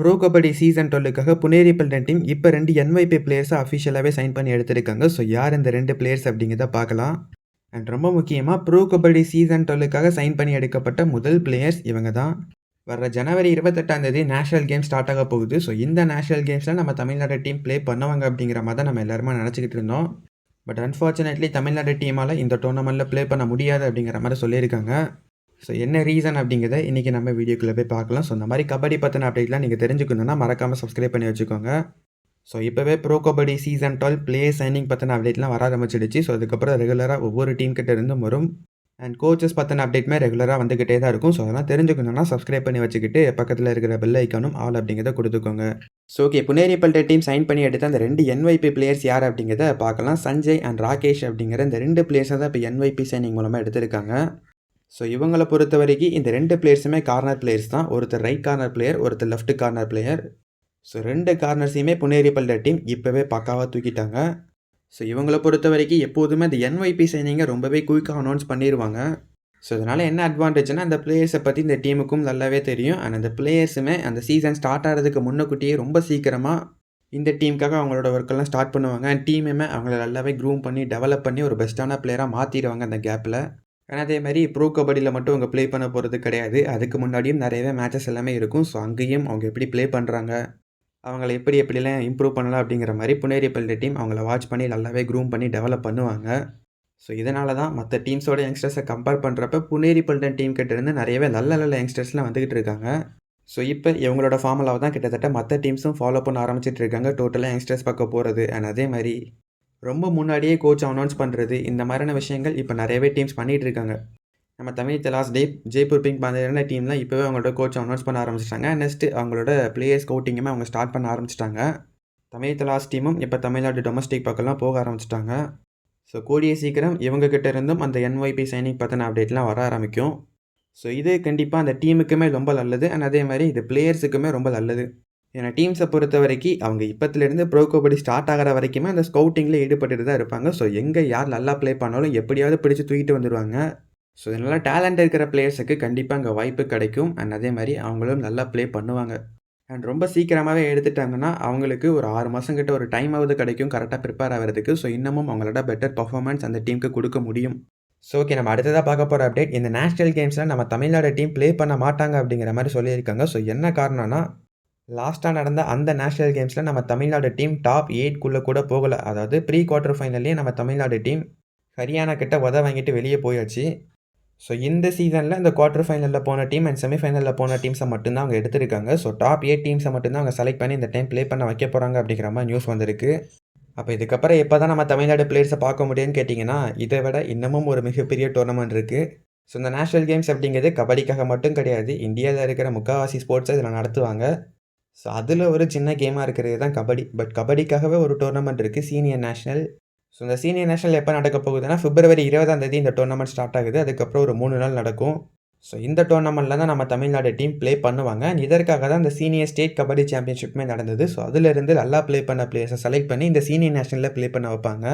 Bro kabaddi season டுவெல்லுக்காக Puneri Paltan team இப்போ ரெண்டு என்வைபி பிளேயர்ஸை அஃபிஷியலாகவே சைன் பண்ணி எடுத்திருக்காங்க. ஸோ யார் இந்த ரெண்டு பிளேயர்ஸ் அப்படிங்கிறத பார்க்கலாம். அண்ட் ரொம்ப முக்கியமாக ப்ரோ கபடி சீசன் டுவெல்லுக்காக சைன் பண்ணி எடுக்கப்பட்ட முதல் பிளேயர்ஸ் இவங்க தான். வர ஜனவரி இருபத்தெட்டாம் தேதி நேஷனல் கேம் ஸ்டார்ட் ஆக போகுது. ஸோ இந்த நேஷனல் கேம்ஸில் நம்ம தமிழ்நாடு டீம் ப்ளே பண்ணுவாங்க அப்படிங்கிற மாதிரி தான் நம்ம எல்லாருமே நினச்சிக்கிட்டு இருந்தோம். பட் அன்ஃபார்ச்சுனேட்லி தமிழ்நாடு டீமால் இந்த டோர்னமெண்ட்டில் ப்ளே பண்ண முடியாது அப்படிங்கிற மாதிரி சொல்லியிருக்காங்க. ஸோ என்ன ரீசன் அப்படிங்கிறத இன்றைக்கி நம்ம வீடியோக்குள்ளே போய் பார்க்கலாம். ஸோ இந்த மாதிரி கபடி பற்றின அப்டேட்லாம் நீங்கள் தெரிஞ்சுக்கணுன்னா மறக்காமல் சப்ஸ்கிரைப் பண்ணி வச்சுக்கோங்க. ஸோ இப்போவே pro Kabaddi season twelve player signing பற்றின அப்டேட்லாம் வர ஆரம்பிச்சிடுச்சு. ஸோ அதுக்கப்புறம் ரெகுலராக ஒவ்வொரு டீம் கிட்ட இருந்தும் வரும். அண்ட் கோச்சஸ் பற்றின அப்டேட்மே ரெகுலராக வந்துக்கிட்டே தான் இருக்கும். ஸோ அதெல்லாம் தெரிஞ்சுக்கணுன்னா சப்ஸ்கிரைப் பண்ணி வச்சுக்கிட்டு பக்கத்தில் இருக்கிற பெல் ஐக்கானும் ஆல் அப்படிங்கிறத கொடுத்துக்கோங்க. ஸோ ஓகே புனேரிப்பல்ட்ட டீம் சைன் பண்ணி எடுத்த அந்த ரெண்டு என்வைபி பிளேயர்ஸ் யார் அப்படிங்கிறத பார்க்கலாம். சஞ்சய் அண்ட் ராகேஷ் அப்படிங்கிற இந்த ரெண்டு பிளேயர்ஸை தான் இப்போ என்வைபி சைனிங் மூலமாக எடுத்திருக்காங்க. ஸோ இவங்களை பொறுத்த வரைக்கும் இந்த ரெண்டு பிளேயர்ஸுமே கார்னர் பிளேயர்ஸ் தான். ஒருத்தர் ரைட் கார்னர் பிளேயர் ஒருத்தர் லெஃப்ட் கார்னர் பிளேயர் ஸோ ரெண்டு கார்னர்ஸையுமே புனேரிப்பல்ட டீம் இப்போவே பக்காவாக தூக்கிட்டாங்க. ஸோ இவங்களை பொறுத்த வரைக்கும் எப்போதுமே இந்த என்ஒய்பி சைனிங்கை ரொம்பவே குயிக்காக அனௌன்ஸ் பண்ணிடுவாங்க ஸோ அதனால் என்ன அட்வான்டேஜ்னா அந்த பிளேயர்ஸை பற்றி இந்த டீமுக்கும் நல்லாவே தெரியும். அண்ட் அந்த பிளேயர்ஸுமே அந்த சீசன் ஸ்டார்ட் ஆகிறதுக்கு முன்னக்கூட்டியே ரொம்ப சீக்கிரமாக இந்த டீமுக்காக அவங்களோட ஒர்க்கெல்லாம் ஸ்டார்ட் பண்ணுவாங்க. அண்ட் டீமுமே அவங்கள நல்லாவே க்ரூம் பண்ணி டெவலப் பண்ணி ஒரு பெஸ்ட்டான பிளேயராக மாற்றிடுவாங்க அந்த கேப்பில் ஆனால் அதே மாதிரி ப்ரோ கபடியில் மட்டும் அவங்க ப்ளே பண்ண போகிறது கிடையாது. அதுக்கு முன்னாடியும் நிறையவே மேட்சஸ் எல்லாமே இருக்கும். ஸோ அங்கேயும் அவங்க எப்படி ப்ளே பண்ணுறாங்க அவங்கள எப்படி எப்படிலாம் இம்ப்ரூவ் பண்ணலாம் அப்படிங்கிற மாதிரி புனேரிப்பள்ளி டீம் அவங்கள வாட்ச் பண்ணி நல்லாவே க்ரூம் பண்ணி டெவலப் பண்ணுவாங்க. ஸோ இதனால தான் மற்ற டீம்ஸோட யங்ஸ்டர்ஸை கம்பேர் பண்ணுறப்ப புனேரிப்பல்டன் டீம் கிட்டேருந்து நிறையவே நல்ல நல்ல யங்ஸ்டர்ஸ்லாம் வந்துக்கிட்டு இருக்காங்க. ஸோ இப்போ இவங்களோட ஃபார்முலாவை தான் கிட்டத்தட்ட மற்ற டீம்ஸும் ஃபாலோ பண்ண ஆரம்பிச்சிட்டு இருக்காங்க. டோட்டலாக யங்ஸ்டர்ஸ் பார்க்க போகிறது அண்ட் அதே மாதிரி ரொம்ப முன்னாடியே கோச் அனௌன்ஸ் பண்ணுறது இந்த மாதிரியான விஷயங்கள் இப்போ நிறையவே டீம்ஸ் பண்ணிகிட்டு இருக்காங்க. நம்ம தமிழ் தலாஸ் டே ஜெய்ப்பூர் பிங்க் மாதிரியான டீம்லாம் இப்போவே அவங்களோட கோச் அனௌன்ஸ் பண்ண ஆரம்பிச்சிட்டாங்க. நெக்ஸ்ட்டு அவங்களோட பிளேயர்ஸ் கோட்டிங்குமே அவங்க ஸ்டார்ட் பண்ண ஆரம்பிச்சிட்டாங்க. தமிழ் தலாஸ் டீமும் இப்போ தமிழ்நாடு டொமஸ்டிக் பக்கம்லாம் போக ஆரம்பிச்சிட்டாங்க. ஸோ கூடிய சீக்கிரம் இவங்கக்கிட்ட இருந்தும் அந்த என்ஒய்பி சைனிங் பற்றின அப்டேட்லாம் வர ஆரம்பிக்கும். ஸோ இது கண்டிப்பாக அந்த டீமுக்குமே ரொம்ப நல்லது. அண்ட் அதே மாதிரி இது பிளேயர்ஸுக்குமே ரொம்ப நல்லது. ஏன்னா டீம்ஸை பொறுத்த வரைக்கும் அவங்க இப்போத்துலேருந்து ப்ரோ கபடி ஸ்டார்ட் ஆகிற வரைக்குமே அந்த ஸ்கவுட்டிங்கில் ஈடுபட்டுட்டு தான் இருப்பாங்க. ஸோ எங்கே யார் நல்லா ப்ளே பண்ணாலும் எப்படியாவது பிடிச்சி தூக்கிட்டு வந்துடுவாங்க ஸோ இதனால் டேலண்ட் இருக்கிற பிளேயர்ஸுக்கு கண்டிப்பாக அங்கே வாய்ப்பு கிடைக்கும். அண்ட் அதே மாதிரி அவங்களும் நல்லா ப்ளே பண்ணுவாங்க. அண்ட் ரொம்ப சீக்கிரமாகவே எடுத்துட்டாங்கன்னா அவங்களுக்கு ஒரு ஆறு மாதம் கிட்ட ஒரு டைம் ஆகுது கிடைக்கும். கரெக்டாக ப்ரிப்பேர் ஆகிறதுக்கு. ஸோ இன்னமும் அவங்களோட பெட்டர் பர்ஃபார்மன்ஸ் அந்த டீமுக்கு கொடுக்க முடியும். ஸோ ஓகே நம்ம அடுத்ததாக பார்க்க போகிற அப்டேட் இந்த நேஷனல் கேம்ஸில் நம்ம தமிழ்நாடு டீம் ப்ளே பண்ண மாட்டாங்க அப்படிங்கிற மாதிரி சொல்லியிருக்காங்க. ஸோ என்ன காரணம்னா லாஸ்ட்டாக நடந்த அந்த நேஷ்னல் கேம்ஸில் நம்ம தமிழ்நாடு டீம் டாப் எயிட்குள்ளே கூட போகலை. அதாவது ப்ரீ குவார்ட்டர் ஃபைனல்லே நம்ம தமிழ்நாடு டீம் ஹரியானா கிட்ட உத வாங்கிட்டு வெளியே போயாச்சு. ஸோ இந்த சீசனில் இந்த குவார்ட்டர் ஃபைனலில் போன டீம் அண்ட் செமிஃபைனலில் போன டீம்ஸை மட்டும்தான் அவங்க எடுத்திருக்காங்க. ஸோ டாப் எயிட் டீம்ஸை மட்டும்தான் அவங்க செலக்ட் பண்ணி இந்த டைம் ப்ளே பண்ண வைக்க போகிறாங்க அப்படிங்கிற மாதிரி நியூஸ் வந்திருக்கு. அப்போ இதுக்கப்புறம் எப்போ தான் நம்ம தமிழ்நாடு பிளேயர்ஸை பார்க்க முடியும்னு கேட்டிங்கன்னா இதை விட இன்னமும் ஒரு மிகப்பெரிய டோர்னமெண்ட் இருக்குது ஸோ இந்த நேஷனல் கேம்ஸ் அப்படிங்கிறது கபடிக்காக மட்டும் கிடையாது. இந்தியாவில் இருக்கிற முக்கால்வாசி ஸ்போர்ட்ஸை இதில் நடத்துவாங்க. ஸோ அதில் ஒரு சின்ன கேமாக இருக்கிறது தான் கபடி. பட் கபடிக்காகவே ஒரு டோர்னமெண்ட் இருக்குது சீனியர் நேஷனல் ஸோ இந்த சீனியர் நேஷனல் எப்போ நடக்க போகுதுன்னா பிப்ரவரி இருபதாம் தேதி இந்த டோர்னமெண்ட் ஸ்டார்ட் ஆகுது. அதுக்கப்புறம் ஒரு மூணு நாள் நடக்கும். ஸோ இந்த டோர்னமெண்ட்டில் தான் நம்ம தமிழ்நாடு டீம் ப்ளே பண்ணுவாங்க. இதற்காக தான் இந்த சீனியர் ஸ்டேட் கபடி சாம்பியன்ஷிப்புமே நடந்தது. ஸோ அதிலிருந்து நல்லா ப்ளே பண்ண பிளேயர்ஸை செலக்ட் பண்ணி இந்த சீனியர் நேஷனலில் ப்ளே பண்ண வைப்பாங்க.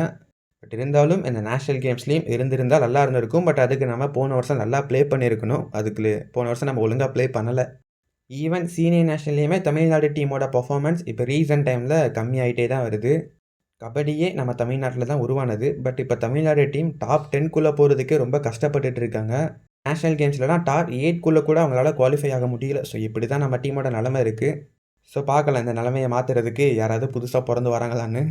பட் இருந்தாலும் இந்த நேஷனல் கேம்ஸ்லேயும் இருந்திருந்தால் நல்லா இருந்திருக்கும். பட் அதுக்கு நம்ம போன வருஷம் நல்லா ப்ளே பண்ணியிருக்கணும். அதுக்கு போன வருஷம் நம்ம ஒழுங்காக ப்ளே பண்ணலை. ஈவன் சீனியர் நேஷனல்லையுமே தமிழ்நாடு டீமோட பர்ஃபார்மன்ஸ் இப்போ ரீசன்ட் டைமில் கம்மியாயிட்டே தான் வருது. கபடியே நம்ம தமிழ்நாட்டில் தான் உருவானது. பட் இப்போ தமிழ்நாடு டீம் டாப் டென்குள்ளே போகிறதுக்கு ரொம்ப கஷ்டப்பட்டுட்டு இருக்காங்க. நேஷனல் கேம்ஸ்லலாம் டாப் எயிட்குள்ளே கூட அவங்களால குவாலிஃபை ஆக முடியல. ஸோ இப்படி தான் நம்ம டீமோட நிலமை இருக்குது ஸோ பார்க்கலாம் இந்த நிலமையை மாற்றுறதுக்கு யாராவது புதுசாக பிறந்து வராங்களான்னு.